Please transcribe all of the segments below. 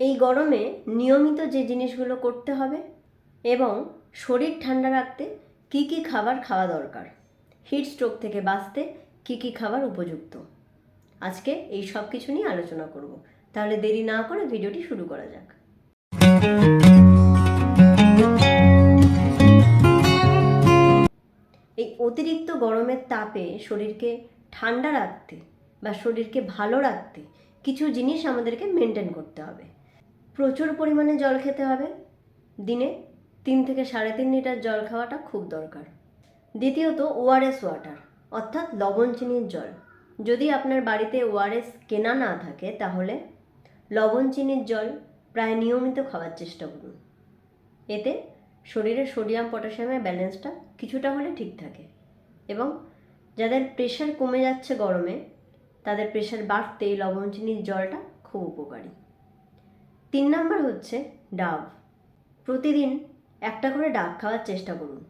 এই গরমে নিয়মিত যে জিনিসগুলো করতে হবে এবং শরীর ঠান্ডা রাখতে কী কী খাবার খাওয়া দরকার হিট স্ট্রোক থেকে বাঁচতে কী কী খাবার উপযুক্ত। আজকে এই সব কিছু নিয়ে আলোচনা করব। তাহলে দেরি না করে ভিডিওটি শুরু করা যাক। এই অতিরিক্ত গরমের তাপে শরীরকে ঠান্ডা রাখতে বা শরীরকে ভালো রাখতে কিছু জিনিস আমাদেরকে মেনটেন করতে হবে। প্রচুর পরিমাণে জল খেতে হবে। দিনে তিন থেকে সাড়ে তিন লিটার জল খাওয়াটা খুব দরকার। দ্বিতীয়ত ওআরএস ওয়াটার অর্থাৎ লবণ চিনির জল। যদি আপনার বাড়িতে ওআরএস কেনা না থাকে, তাহলে লবণ চিনির জল প্রায় নিয়মিত খাওয়ার চেষ্টা করুন। এতে শরীরের সোডিয়াম, পটাশিয়ামের ব্যালেন্সটা কিছুটা হলে ঠিক থাকে এবং যাদের প্রেশার কমে যাচ্ছে গরমে, তাদের প্রেশার বাড়তে লবণ চিনির জলটা খুব উপকারী। তিন নম্বর হচ্ছে ডাব। প্রতিদিন একটা করে ডাব খাওয়ার চেষ্টা করুন।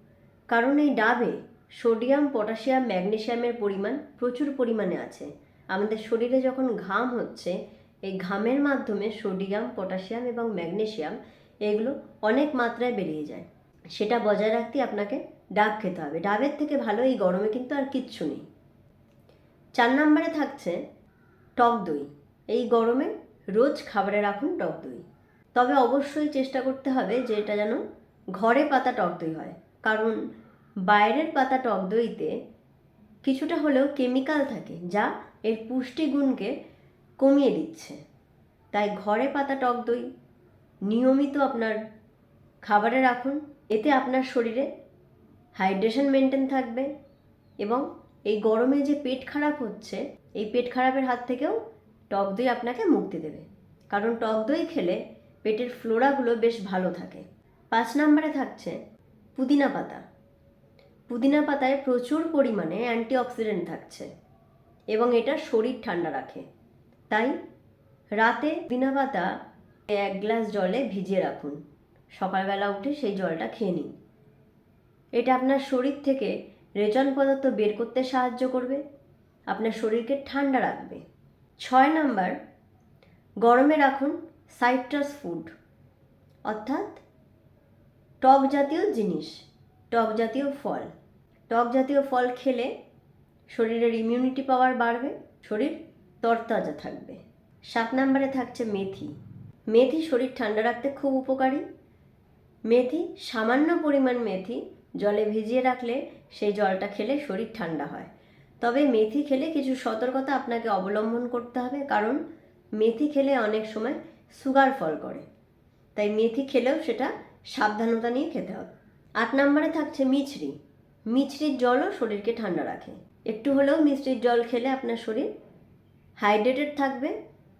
কারণ এই ডাবে সোডিয়াম, পটাশিয়াম, ম্যাগনেশিয়ামের পরিমাণ প্রচুর পরিমাণে আছে। আমাদের শরীরে যখন ঘাম হচ্ছে, এই ঘামের মাধ্যমে সোডিয়াম, পটাশিয়াম এবং ম্যাগনেশিয়াম এগুলো অনেক মাত্রায় বেরিয়ে যায়। সেটা বজায় রাখতে আপনাকে ডাব খেতে হবে। ডাবের থেকে ভালো এই গরমে কিন্তু আর কিচ্ছু নেই। চার নম্বরে থাকছে টক দই। এই গরমে রোজ খাবারে রাখুন টক দই। তবে অবশ্যই চেষ্টা করতে হবে যে এটা যেন ঘরে পাতা টক দই হয়। কারণ বাইরের পাতা টক দইতে কিছুটা হলেও কেমিক্যাল থাকে যা এর পুষ্টিগুণকে কমিয়ে দিচ্ছে। তাই ঘরে পাতা টক দই নিয়মিত আপনার খাবারে রাখুন। এতে আপনার শরীরে হাইড্রেশন মেনটেন থাকবে এবং এই গরমে যে পেট খারাপ হচ্ছে, এই পেট খারাপের হাত থেকেও টক দই আপনাকে মুক্তি দেবে। কারণ টক দই খেলে পেটের ফ্লোরাগুলো বেশ ভালো থাকে। পাঁচ নম্বরে থাকছে পুদিনা পাতা। পুদিনা পাতায় প্রচুর পরিমাণে অ্যান্টিঅক্সিডেন্ট থাকছে এবং এটা শরীর ঠান্ডা রাখে। তাই রাতে পুদিনা পাতা এক গ্লাস জলে ভিজিয়ে রাখুন। সকালবেলা উঠে সেই জলটা খেয়ে নিন। এটা আপনার শরীর থেকে রেচন পদার্থ বের করতে সাহায্য করবে। আপনার শরীরকে ঠান্ডা রাখবে। ছয় নাম্বার, গরমে রাখুন সাইট্রাস ফুড। অর্থাৎ টক জাতীয় জিনিস, টক জাতীয় ফল। টক জাতীয় ফল খেলে শরীরের ইমিউনিটি পাওয়ার বাড়বে, শরীর তরতাজা থাকবে। সাত নম্বরে থাকছে মেথি। মেথি শরীর ঠান্ডা রাখতে খুব উপকারী। মেথি, সামান্য পরিমাণ মেথি জলে ভিজিয়ে রাখলে সেই জলটা খেলে শরীর ঠান্ডা হয়। তবে মেথি খেলে কিছু সতর্কতা আপনাকে অবলম্বন করতে হবে, কারণ মেথি খেলে অনেক সময় সুগার ফল করে। তাই মেথি খেলেও সেটা সাবধানতা নিয়ে খেতে হবে। আট নম্বরে থাকছে মিছরি। মিছরির জলও শরীরকে ঠান্ডা রাখে। একটু হলেও মিছরির জল খেলে আপনার শরীর হাইড্রেটেড থাকবে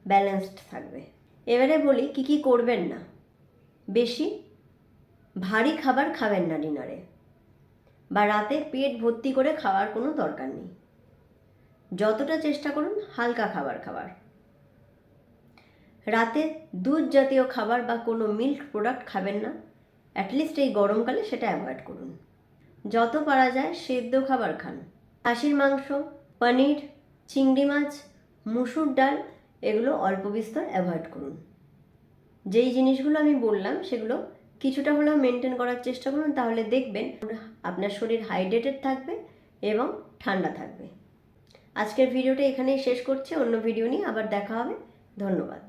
ব্যালেন্সড থাকবে। এবারে বলি কি কি করবেন না। বেশি ভারী খাবার খাবেন না ডিনারে। বা রাতে পেট ভর্তি করে খাওয়ার কোনো দরকার নেই। যতটা চেষ্টা করুন, হালকা খাবার খাবার। রাতে দুধ জাতীয় খাবার বা কোনো মিল্ক প্রোডাক্ট খাবেন না। অ্যাটলিস্ট এই গরমকালে সেটা অ্যাভয়েড করুন। যত পারা যায় সেদ্ধ খাবার খান। খাসির মাংস, পনির, চিংড়ি মাছ, মুসুর ডাল, এগুলো অল্প বিস্তর অ্যাভয়েড করুন। যেই জিনিসগুলো আমি বললাম, সেগুলো কিছুটা হলেও মেনটেন করার চেষ্টা করুন, তাহলে দেখবেন আপনার শরীর হাইড্রেটেড থাকবে এবং ঠান্ডা থাকবে। আজকের ভিডিওটা এখানেই শেষ করছি অন্য ভিডিও নিয়ে আবার দেখা হবে। ধন্যবাদ।